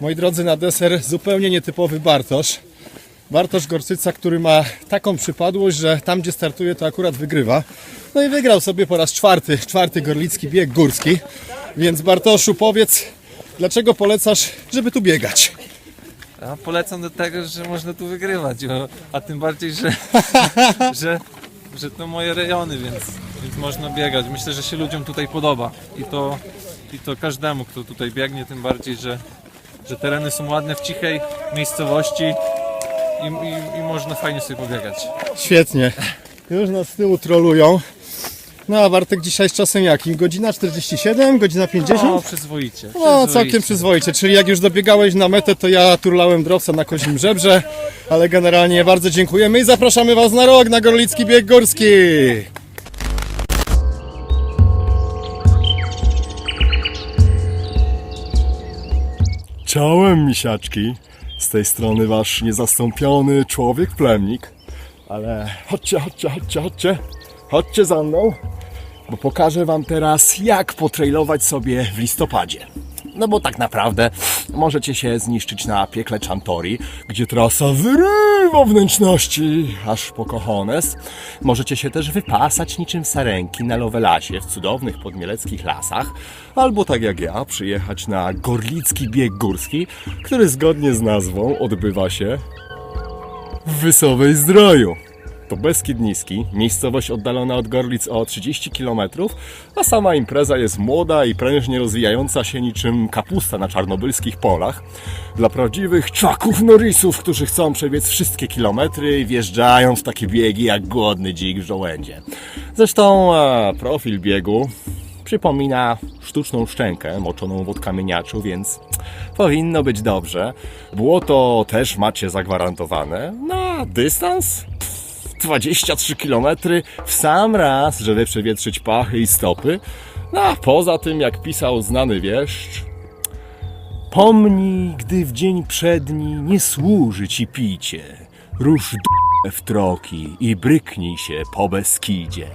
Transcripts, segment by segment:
Moi drodzy, na deser zupełnie nietypowy Bartosz. Bartosz Gorczyca, który ma taką przypadłość, że tam gdzie startuje to akurat wygrywa. No i wygrał sobie po raz czwarty, czwarty gorlicki bieg górski. Więc Bartoszu powiedz, dlaczego polecasz, żeby tu biegać? Ja polecam do tego, że można tu wygrywać, a tym bardziej, że, że, że to moje rejony, więc, więc można biegać. Myślę, że się ludziom tutaj podoba i to, i to każdemu, kto tutaj biegnie, tym bardziej, że, że tereny są ładne w cichej miejscowości i, i, i można fajnie sobie pobiegać. Świetnie. Już nas z tyłu trolują. No a Bartek dzisiaj z czasem jakim? Godzina 47? Godzina 50? No, przyzwoicie. No, całkiem przyzwoicie. Czyli jak już dobiegałeś na metę, to ja turlałem dropsa na kozim żebrze, ale generalnie bardzo dziękujemy i zapraszamy Was na rok na Gorlicki Bieg Górski. Czołem, misiaczki. Z tej strony wasz niezastąpiony człowiek plemnik. Ale chodźcie, chodźcie, chodźcie, chodźcie. Chodźcie za mną, bo pokażę wam teraz, jak potrailować sobie w listopadzie. No bo tak naprawdę możecie się zniszczyć na piekle Chantori, gdzie trasa wyrywa wnętrzności aż po Kochones. Możecie się też wypasać niczym sarenki na Lowelasie w cudownych podmieleckich lasach, albo tak jak ja, przyjechać na Gorlicki Bieg Górski, który zgodnie z nazwą odbywa się w Wysowej Zdroju. To Beskid Niski, miejscowość oddalona od Gorlic o 30 km, a sama impreza jest młoda i prężnie rozwijająca się niczym kapusta na czarnobylskich polach. Dla prawdziwych czaków Norrisów, którzy chcą przebiec wszystkie kilometry i wjeżdżają w takie biegi jak głodny dzik w żołędzie. Zresztą e, profil biegu przypomina sztuczną szczękę moczoną w odkamieniaczu, więc powinno być dobrze. Błoto też macie zagwarantowane. Na dystans? Pff, 23 km w sam raz, żeby przewietrzyć pachy i stopy. No a poza tym, jak pisał znany wieszcz, Pomnij, gdy w dzień przedni nie służy ci picie. Rusz d- w troki i bryknij się po Beskidzie.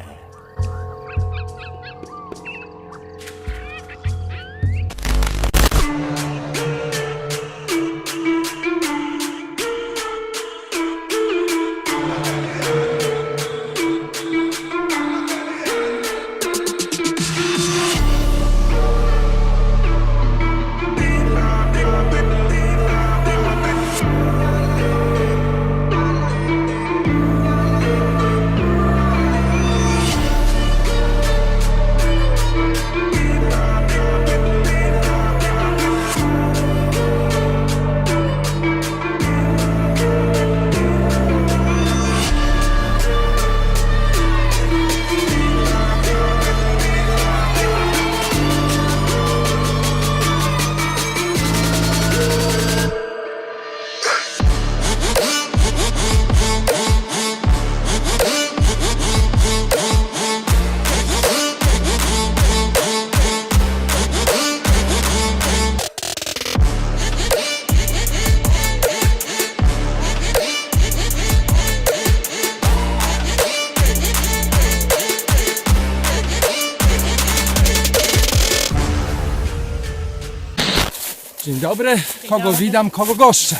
Dzień dobry, kogo witam, kogo goszczę?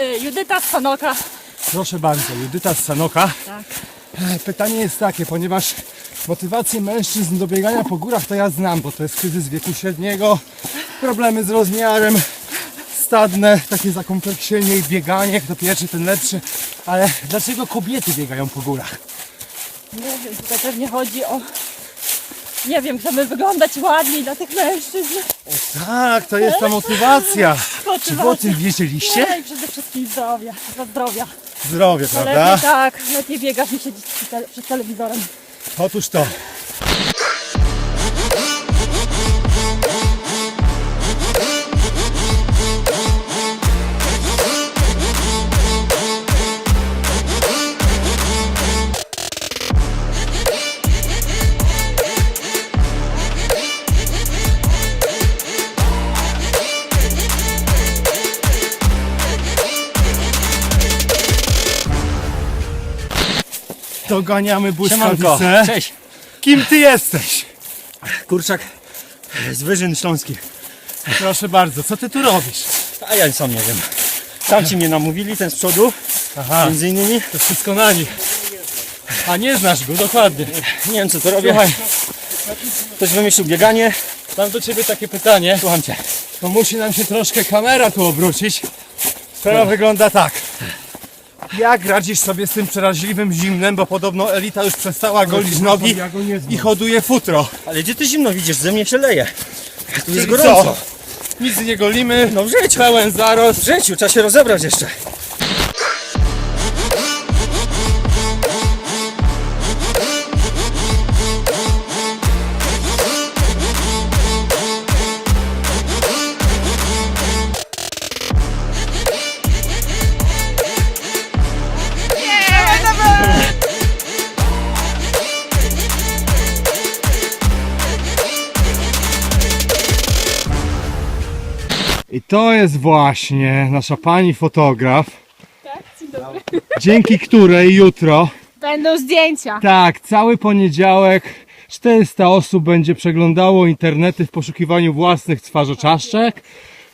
Y, Judyta Stanoka. Proszę bardzo, Judyta z Sanoka. Tak. E, Pytanie jest takie, ponieważ motywację mężczyzn do biegania po górach to ja znam, bo to jest kryzys wieku średniego, problemy z rozmiarem, stadne, takie zakompleksienie i bieganie, kto pierwszy, ten lepszy. Ale dlaczego kobiety biegają po górach? Nie wiem, tutaj pewnie chodzi o... Nie wiem, chcemy wyglądać ładniej dla tych mężczyzn. Tak, to jest ta motywacja. Czy wy o tym wiedzieliście? Nie, i przede wszystkim zdrowia, dla zdrowia. Zdrowie, Lepiej prawda? tak, lepiej biegać niż siedzieć przy tele- przed telewizorem. Otóż to. Doganiamy błyskawice. Cześć, Kim ty jesteś? Kurczak z Wyżyn Śląskich. Proszę bardzo, co ty tu robisz? A ja sam nie wiem. Tam ci mnie namówili, ten z przodu, Aha, między innymi. to wszystko na nich. A nie znasz go, dokładnie. Nie wiem co to robię. Słuchaj, Ktoś wymyślił bieganie. mam do ciebie takie pytanie. Słucham cię. To musi nam się troszkę kamera tu obrócić. Sprawa wygląda tak. Jak radzisz sobie z tym przeraźliwym zimnem, bo podobno elita już przestała golić nogi i hoduje futro. Ale gdzie ty zimno widzisz? Ze mnie się leje. Tu jest Czyli gorąco. co? Nic nie golimy, No w życiu. pełen zarost. W życiu, trzeba się rozebrać jeszcze. I to jest właśnie nasza pani fotograf, Dzień dobry. dzięki której jutro, Będą zdjęcia. tak, cały poniedziałek 400 osób będzie przeglądało internety w poszukiwaniu własnych twarzoczaszczek.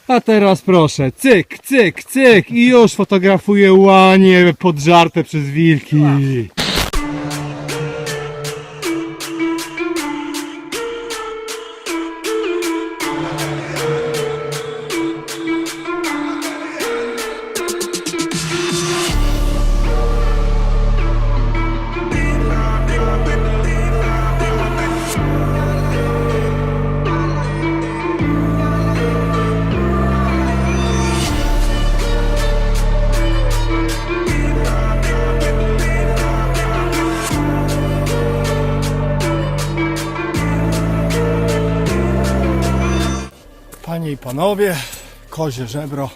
A teraz proszę, cyk, cyk, cyk i już fotografuję łanie podżarte przez wilki. I panowie, kozie żebro,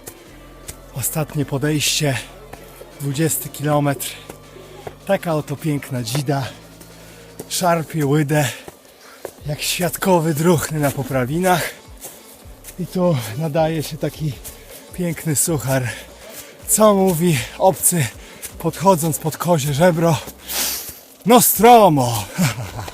ostatnie podejście, 20 km. Taka oto piękna dzida, szarpie łydę, jak świadkowy druhny na poprawinach. I tu nadaje się taki piękny suchar. Co mówi obcy, podchodząc pod kozie żebro? Nostromo!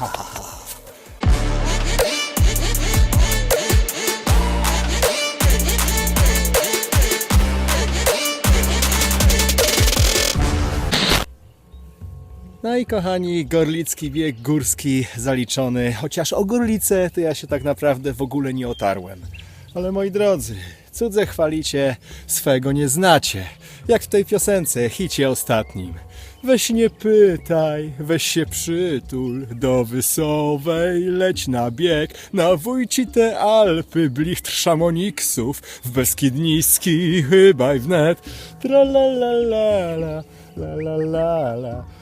No i kochani, gorlicki bieg górski zaliczony, chociaż o Gorlicę to ja się tak naprawdę w ogóle nie otarłem. Ale moi drodzy, cudze chwalicie, swego nie znacie. Jak w tej piosence, hicie ostatnim. Weź nie pytaj, weź się przytul, do Wysowej leć na bieg, na wójci te Alpy, blichtr szamoniksów, w Beskid Niski chyba i wnet. Tra la la la la, la la la la.